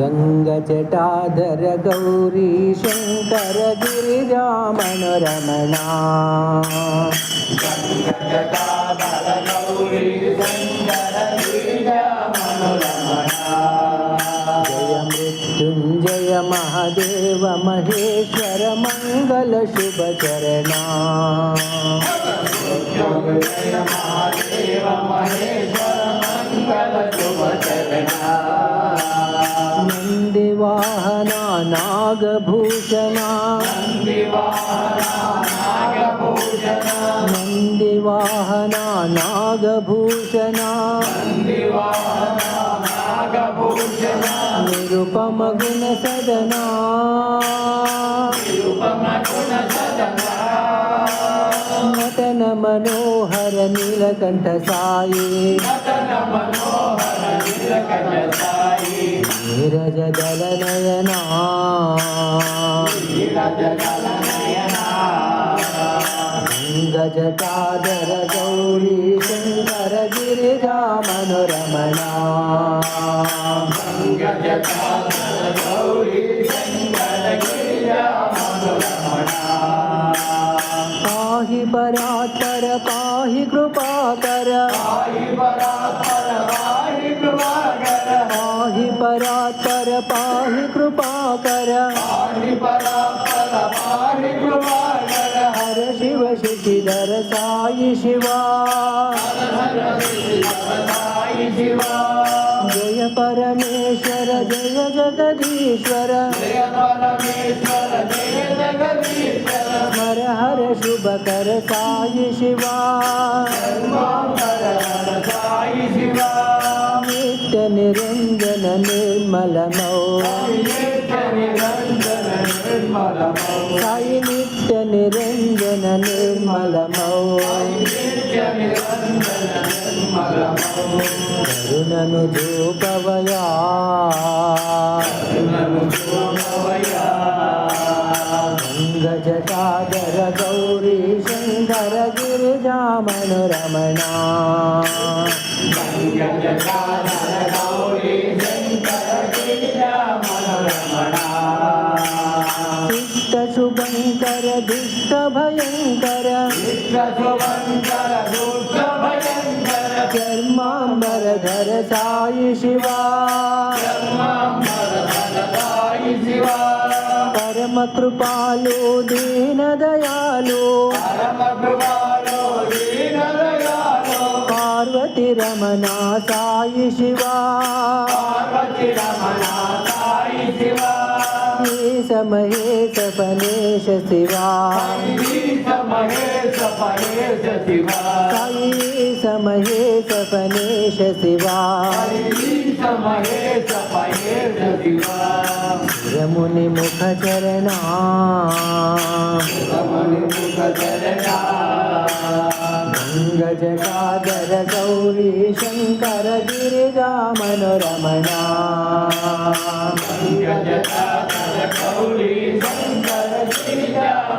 గంగ జటాధర గౌరీ శంకర గిరిజా మనోరమణ జయ మృత్యుంజయ महादेव महेश्वर मंगल शुभ चरणा। नागभूषण नंदिवाहना नागभूषण। नन्दिवाहना नागभूषणा नन्दिवाहना नागभूषणा। నిరుపమ గుణ సదనా. నటన మనోహర నీలకంఠ సాయి. నీరజ దళ నయనా. गजटाधर गौरी शङ्कर गिरिजा मनोरमणा पाहि परात्पर पाहि कृपाकर पाहि परात्पर पाहि कृपाकर శశిధర సాయి శివా. జయ పరమేశ్వర జయ జగదీశ్వర. హర హర శుభకర సాయి శివా. నిత్య నిరంజన నిర్మలమౌ సాయి నిత్య నిరంజన నిర్మలమౌ. కరుణను చూపవయా గజటాదర గౌరీ శంకర గిరిజామను రమణ. గజటాదర దుష్ట భయంకర చర్మాంబరధర సాయి శివా. పరమ కృపాలు దీన దయాలు పార్వతి రమణ సాయి శివా. ఈశ మహేశ పనేశ శివా. సాయి ఈశ మహేశ పనేశ శివా. రముని ముఖ చరణా. గంగజటాధర గౌరీ శంకర గిరిజా మనోరమణా గౌరీ శంకర గిరిజా శ్రీరామ